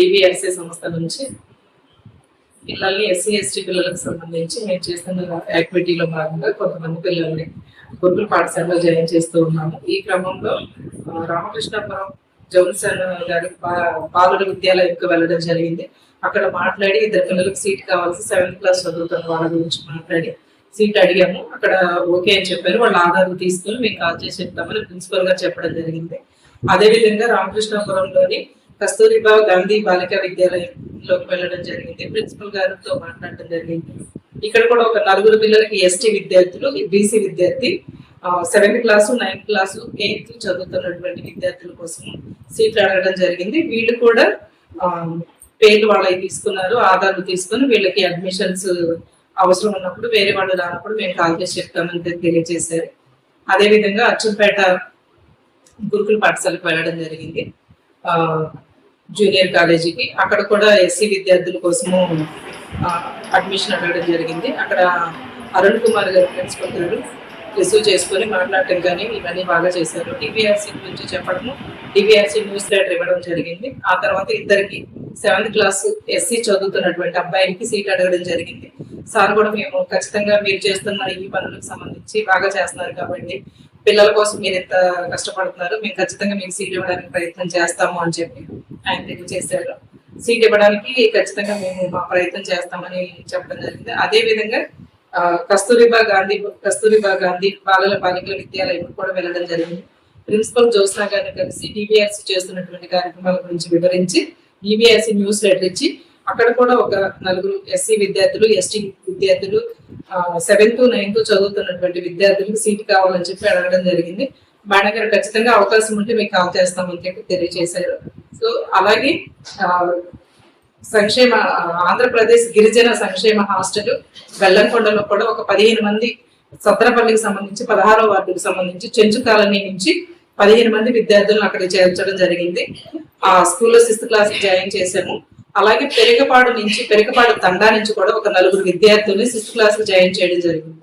డివిఆర్సీ సంస్థ నుంచి పిల్లల్ని ఎస్సీ ఎస్టీ పిల్లలకు సంబంధించి మేము చేస్తున్న యాక్టివిటీలో భాగంగా కొంతమంది పిల్లల్ని గురుకుల పాఠశాలలో జాయిన్ చేస్తూ ఉన్నాము. ఈ క్రమంలో రామకృష్ణపురం జోన్సన్ గారి బా- బాలుర విద్యాలయంకి వెళ్ళడం జరిగింది. అక్కడ మాట్లాడి ఇద్దరు పిల్లలకు సీట్ కావాల్సి సెవెంత్ క్లాస్ చదువుతున్న వాళ్ళ గురించి మాట్లాడి సీట్ అడిగాము. అక్కడ ఓకే అని చెప్పారు. వాళ్ళ ఆధార్ తీసుకొని మేము కాల్ చేసి చెప్తామని ప్రిన్సిపల్ గారు చెప్పడం జరిగింది. అదే విధంగా రామకృష్ణపురంలోని కస్తూరిబా గాంధీ బాలికా విద్యాలయంలోకి వెళ్ళడం జరిగింది. ప్రిన్సిపల్ గారితో మాట్లాడడం జరిగింది. ఇక్కడ కూడా ఒక నలుగురు పిల్లలకి ఎస్టీ విద్యార్థులు బీసీ విద్యార్థి seventh class ninth class eighth చదువుతున్నటువంటి విద్యార్థుల కోసం సీట్లు అడగడం జరిగింది. వీళ్ళు కూడా పేర్లు వాళ్ళవి తీసుకున్నారు ఆధార్లు తీసుకుని వీళ్ళకి అడ్మిషన్స్ అవసరం ఉన్నప్పుడు వేరే వాళ్ళు రానప్పుడు మేము కాల్ చేసి చెప్తామని తెలియజేశారు. అదేవిధంగా అచ్చంపేట గురుకుల పాఠశాలకు వెళ్ళడం జరిగింది. జూనియర్ కాలేజీకి. అక్కడ కూడా ఎస్సీ విద్యార్థుల కోసము అడ్మిషన్ అడగడం జరిగింది. అక్కడ అరుణ్ కుమార్ గారు ప్రిన్సిపల్ గారు రిసీవ్ చేసుకొని మాట్లాడటం కానీ ఇవన్నీ బాగా చేశారు. టీవీఆర్సీ గురించి చెప్పడము టీవీఆర్సీ న్యూస్ లెటర్ ఇవ్వడం జరిగింది. ఆ తర్వాత ఇద్దరికి సెవెంత్ క్లాస్ ఎస్సీ చదువుతున్నటువంటి అబ్బాయికి సీట్ అడగడం జరిగింది. సార్ కూడా మేము ఖచ్చితంగా మీరు చేస్తున్న ఈ పనులకు సంబంధించి బాగా చేస్తున్నారు కాబట్టి పిల్లల కోసం మీరు ఎంత కష్టపడుతున్నారు మేము ఖచ్చితంగా మీకు సీట్ ఇవ్వడానికి ప్రయత్నం చేస్తాము అని చెప్పి ఆయన తెలియజేశారు. సీట్ ఇవ్వడానికి ఖచ్చితంగా మేము మా ప్రయత్నం చేస్తామని చెప్పడం జరిగింది. అదే విధంగా కస్తూరిబా గాంధీ కస్తూరిబా గాంధీ బాలల బాలికల విద్యాలయం కూడా వెళ్ళడం జరిగింది. ప్రిన్సిపల్ జ్యోత్స్నా గారిని కలిసి డిబిఆర్సీ చేస్తున్నటువంటి కార్యక్రమాల గురించి వివరించి డిబిఆర్సీ న్యూస్ లెటర్ ఇచ్చి అక్కడ కూడా ఒక నలుగురు ఎస్సీ విద్యార్థులు ఎస్టీ విద్యార్థులు సెవెంత్ నైన్త్ చదువుతున్నటువంటి విద్యార్థులకు సీట్ కావాలని చెప్పి అడగడం జరిగింది. మేడం గారు ఖచ్చితంగా అవకాశం ఉంటే మీకు కాల్ చేస్తామని చెప్పి తెలియజేశారు. సో అలాగే సంక్షేమ ఆంధ్రప్రదేశ్ గిరిజన సంక్షేమ హాస్టల్ బెల్లంకొండలో కూడా ఒక పదిహేను మంది సత్రపల్లికి సంబంధించి పదహారో వార్డుకు సంబంధించి చెంచు కాలనీ నుంచి పదిహేను మంది విద్యార్థులను అక్కడ చేర్చడం జరిగింది. ఆ స్కూల్లో సిక్స్త్ క్లాస్ జాయిన్ చేశాము. అలాగే పెరికపాడు నుంచి పెరికపాడు తండా నుంచి కూడా ఒక నలుగురు విద్యార్థుల్ని సిక్స్త్ క్లాస్ జాయిన్ చేయడం జరిగింది.